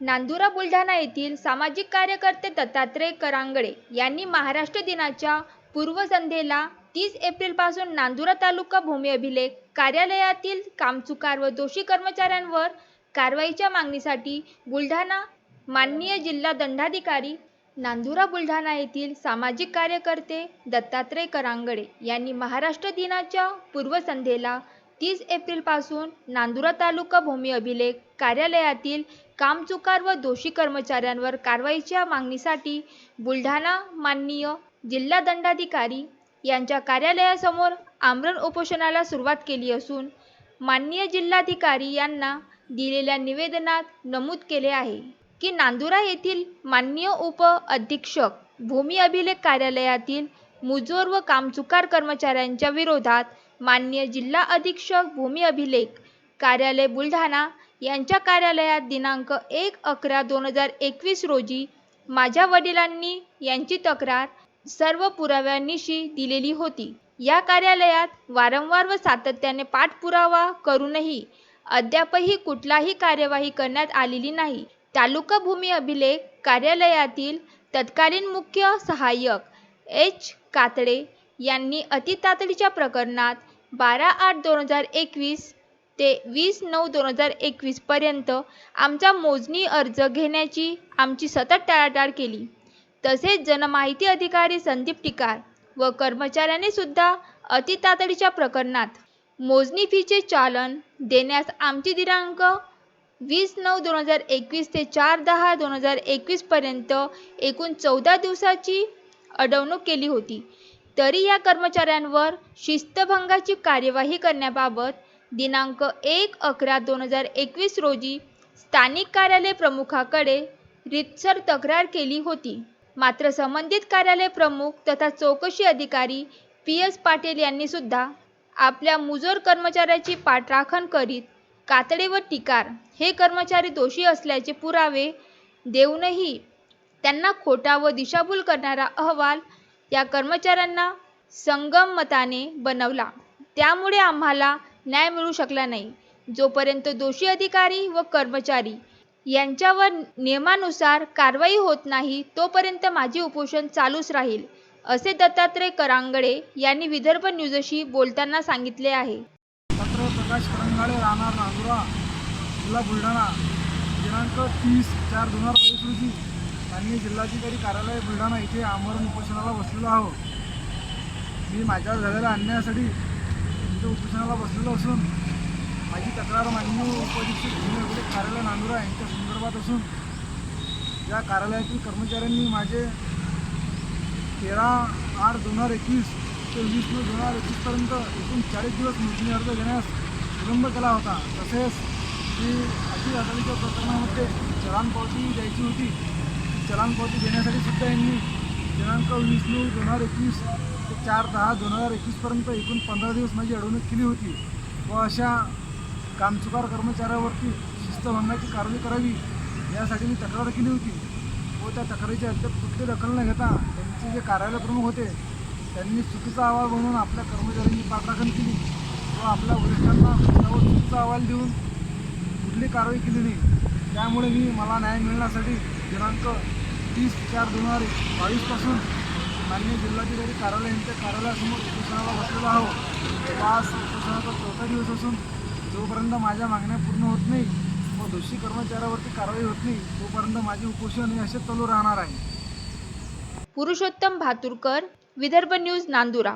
नांदुरा बुलढाणा येथील सामाजिक कार्यकर्ते दत्तात्रय करांगडे यांनी महाराष्ट्र दिनाच्या पूर्वसंध्येला तीस एप्रिलपासून नांदुरा तालुका भूमी अभिलेख कार्यालयातील कामचुकार व दोषी कर्मचाऱ्यांवर कारवाईच्या मागणीसाठी बुलढाणा माननीय जिल्हा दंडाधिकारी नांदुरा बुलढाणा येथील सामाजिक कार्यकर्ते दत्तात्रय करांगडे यांनी महाराष्ट्र दिनाच्या पूर्वसंध्येला तीस एप्रिलपासून नांदुरा तालुका भूमी अभिलेख कार्यालयातील कामचुकार व दोषी कर्मचाऱ्यांवर कारवाईच्या मागणीसाठी बुलढाणा माननीय जिल्हा दंडाधिकारी यांच्या कार्यालयासमोर आमरण उपोषणाला सुरुवात केली असून माननीय जिल्हाधिकारी यांना दिलेल्या निवेदनात नमूद केले आहे की नांदुरा येथील माननीय उप अधीक्षक भूमी अभिलेख कार्यालयातील मुजोर व कामचुकार कर्मचाऱ्यांच्या विरोधात माननीय जिल्हा अधीक्षक भूमी अभिलेख कार्यालय बुलढाणा यांच्या कार्यालयात दिनांक एक अकरा दोन हजार एकवीस रोजी माझ्या वडिलांनी यांची तक्रार सर्व पुराव्यांनिशी दिलेली होती. या कार्यालयात वारंवार व सातत्याने पाठपुरावा करूनही अद्यापही कुठलाही कार्यवाही करण्यात आलेली नाही. तालुका भूमी अभिलेख कार्यालयातील तत्कालीन मुख्य सहाय्यक एच. कातडे यांनी अतितातडीच्या प्रकरणात बारा आठ दोन हजार एकवीस ते वीस नऊ दोन हजार एकवीस पर्यंत आमचा मोजणी अर्ज घेण्याची आमची सतत टाळाटाळ केली. तसेच जनमाहिती अधिकारी संदीप टिकार व कर्मचाऱ्याने सुद्धा अतितातडीच्या प्रकरणात मोजणी फीचे चालन देण्यास आमची दिनांक वीस नऊ दोन हजार एकवीस ते चार दहा दोन हजार एकवीसपर्यंत एकूण चौदा दिवसाची अडवणूक केली होती. तरी या कर्मचाऱ्यांवर शिस्तभंगाची कार्यवाही करण्याबाबत दिनांक एक अकरा दोन हजार एकवीस रोजी स्थानिक कार्यालय प्रमुखाकडे रितसर तक्रार केली होती. मात्र संबंधित कार्यालय प्रमुख तथा चौकशी अधिकारी पी एस पाटील यांनी सुद्धा आपल्या मुजोर कर्मचाऱ्याची पाठराखण करीत कातडे व टिकार हे कर्मचारी दोषी असल्याचे पुरावे देऊनही त्यांना खोटा व दिशाभूल करणारा अहवाल या कर्मचाऱ्यांना संगमताने बनवला. त्यामुळे आम्हाला न्याय मिळू शकला नाही. जोपर्यंत दोषी अधिकारी व कर्मचारी यांच्यावर नियमानुसार कारवाई होत नाही तोपर्यंत माझे उपोषण चालूच राहील असे दत्तात्रय करांगडे यांनी विदर्भ न्यूजशी बोलताना सांगितले आहे. डॉक्टर प्रकाश करंगाळे राहणार नांदुरा जिल्हा बुलढाणा दिनांक तीस चार दोन हजार बावीस रोजी माननीय जिल्हाधिकारी कार्यालय बुलढाणा इथे आमरण उपोषणाला बसलेलो आहोत. मी माझ्यावर झालेल्या अन्यायासाठी इथे उपोषणाला बसलेलो असून माझी तक्रार मान्य उपअधीक्षक भूमी कार्यालय नांदुरा यांच्या संदर्भात असून या कार्यालयातील कर्मचाऱ्यांनी माझे तेरा आठ दोन हजार एकवीस ते वीस नऊ दोन हजार एकवीसपर्यंत एकूण चाळीस दिवस मोजणी अर्ज घेण्यास विलंब केला होता. तसेच की अति तातडीच्या प्रकरणामध्ये चलन पावती द्यायची होती. चलन पावती देण्यासाठी सुद्धा यांनी दिनांक वीस नऊ दोन हजार एकवीस चार दहा दोन हजार एकवीसपर्यंत एकूण पंधरा दिवस माझी अडवणूक केली होती. व अशा कामचुकार कर्मचाऱ्यावरती शिस्तभंगाची कारवाई करावी यासाठी मी तक्रार केली होती. व त्या तक्रारीची अद्याप कुठली दखल न घेता त्यांचे जे कार्यालय प्रमुख होते त्यांनी चुकीचा अहवाल बनवून आपल्या कर्मचाऱ्यांनी पाठराखण केली. व आपल्या वरिष्ठांना त्यावर चुकीचा अहवाल देऊन कुठली कारवाई केली नाही. त्यामुळे मी मला न्याय मिळण्यासाठी दिनांक तीस चार दोन हजार बावीसपासून माननीय जिल्हाधिकारी कार्यालय यांच्या कार्यालयासमोर उपोषणाला बसलेलो आहोत. आज उपोषणाचा चौथा दिवस असून जोपर्यंत माझ्या मागण्या पूर्ण होत नाही व दोषी कर्मचाऱ्यावरती कारवाई होत नाही तोपर्यंत माझे उपोषण हे असे चालू राहणार आहे. पुरुषोत्तम भातुरकर विदर्भ न्यूज नांदुरा.